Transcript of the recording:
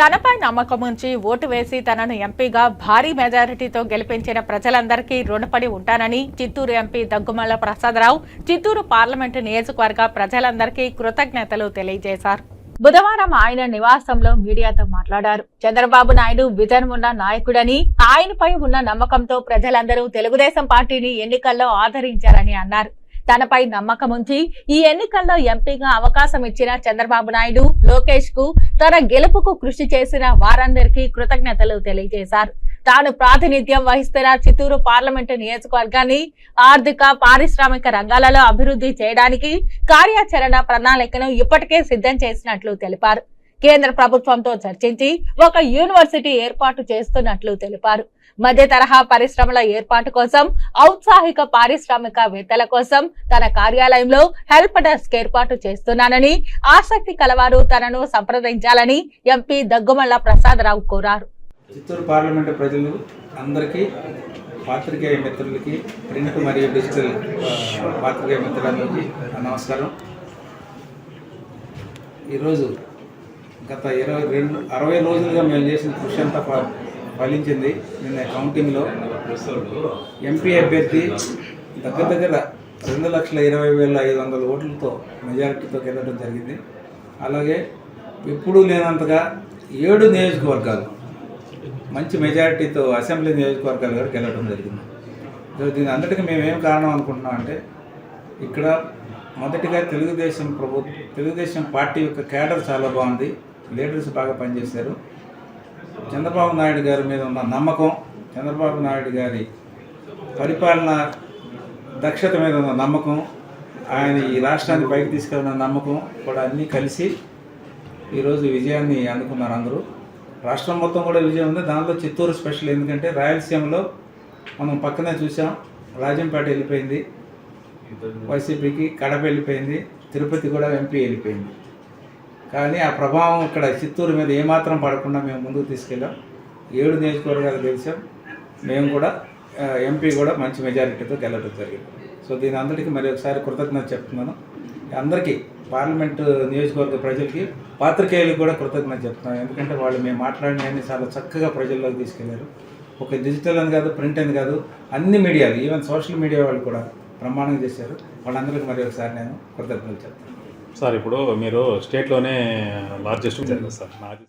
తనపై నమ్మకం ఉంచి ఓటు వేసి తనను ఎంపీగా భారీ మెజారిటీతో గెలిపించిన ప్రజలందరికీ రుణపడి ఉంటానని చిత్తూరు ఎంపీ దగ్గుమల్ల ప్రసాదరావు చిత్తూరు పార్లమెంటు నియోజకవర్గ ప్రజలందరికీ కృతజ్ఞతలు తెలియజేశారు. బుధవారం ఆయన నివాసంలో మీడియాతో మాట్లాడారు. చంద్రబాబు నాయుడు విజన్ ఉన్న నాయకుడని ఆయనపై ఉన్న నమ్మకంతో ప్రజలందరూ తెలుగుదేశం పార్టీని ఎన్నికల్లో ఆదరించారని అన్నారు. తనపై నమ్మకం ఉంచి ఈ ఎన్నికల్లో ఎంపీగా అవకాశం ఇచ్చిన చంద్రబాబు నాయుడు లోకేష్కు తన గెలుపుకు కృషి చేసిన వారందరికీ కృతజ్ఞతలు తెలియజేశారు. తాను ప్రాతినిధ్యం వహిస్తున్న చిత్తూరు పార్లమెంటు నియోజకవర్గాన్ని ఆర్థిక పారిశ్రామిక రంగాలలో అభివృద్ధి చేయడానికి కార్యాచరణ ప్రణాళికను ఇప్పటికే సిద్ధం చేసినట్లు తెలిపారు. కేంద్ర ప్రభుత్వంతో చర్చించి ఒక యూనివర్సిటీ ఏర్పాటు చేస్తున్నట్లు తెలిపారు. మధ్య తరహా పరిశ్రమల ఏర్పాటు కోసం ఔత్సాహిక పారిశ్రామికవేత్తల కోసం తన కార్యాలయంలో హెల్ప్ డెస్క్ ఏర్పాటు చేస్తున్నానని ఆసక్తి కలవారు తనను సంప్రదించాలని ఎంపీ దగ్గుమల్ల ప్రసాదరావు కోరారు. చిత్తూరు పార్లమెంటు ప్రజలు అందరికీ పాత్రికేయ మిత్రులకి ప్రింట్ మరియు డిజిటల్ పాత్రికేయ మిత్రులందరికీ నమస్కారం. ఈరోజు గత ఇరవై రెండు అరవై రోజులుగా మేము చేసిన కృషి అంతా ఫ- ఫలించింది నిన్న కౌంటింగ్లో ఎంపీ అభ్యర్థి దగ్గర దగ్గర రెండు లక్షల ఇరవై వేల ఐదు వందల ఓట్లతో మెజారిటీతో గెలవడం జరిగింది. అలాగే ఎప్పుడూ లేనంతగా ఏడు నియోజకవర్గాలు మంచి మెజారిటీతో అసెంబ్లీ నియోజకవర్గాలు కూడా గెలవడం జరిగింది. దీని అందరికీ మేమేం కారణం అనుకుంటున్నాం అంటే ఇక్కడ మొదటిగా తెలుగుదేశం ప్రభు తెలుగుదేశం పార్టీ యొక్క కేడర్ చాలా బాగుంది. లీడర్స్ బాగా పనిచేశారు. చంద్రబాబు నాయుడు గారి మీద ఉన్న నమ్మకం చంద్రబాబు నాయుడు గారి పరిపాలన దక్షత మీద ఉన్న నమ్మకం ఆయన ఈ రాష్ట్రాన్ని పైకి తీసుకెళ్ళిన నమ్మకం కూడా అన్నీ కలిసి ఈరోజు విజయాన్ని అందుకున్నారు అందరూ. రాష్ట్రం మొత్తం కూడా విజయం ఉంది. దానిలో చిత్తూరు స్పెషల్ ఎందుకంటే రాయలసీమలో మనం పక్కనే చూసాం. రాజంపేట వెళ్ళిపోయింది. వైసీపీకి కడప వెళ్ళిపోయింది. తిరుపతి కూడా ఎంపీ వెళ్ళిపోయింది. కానీ ఆ ప్రభావం ఇక్కడ చిత్తూరు మీద ఏమాత్రం పడకుండా మేము ముందుకు తీసుకెళ్ళాం. ఏడు నియోజకవర్గాలు గెలిచాం. మేము కూడా ఎంపీ కూడా మంచి మెజారిటీతో గెలవడం జరిగింది. సో దీని అందరికీ మరి ఒకసారి కృతజ్ఞత చెప్తున్నాను. అందరికీ పార్లమెంటు నియోజకవర్గ ప్రజలకి పాత్రికేయులకు కూడా కృతజ్ఞత చెప్తున్నాను. ఎందుకంటే వాళ్ళు మేము మాట్లాడినవన్నీ చాలా చక్కగా ప్రజల్లోకి తీసుకెళ్ళారు. ఒక డిజిటల్ అని కాదు ప్రింట్ అని కాదు అన్ని మీడియాలు ఈవెన్ సోషల్ మీడియా వాళ్ళు కూడా ప్రమాణం చేశారు. వాళ్ళందరికీ మరి ఒకసారి నేను కృతజ్ఞతలు చెప్తాను సార్ ఇప్పుడు మీరు స్టేట్లోనే లార్జెస్ట్ సార్ నాది.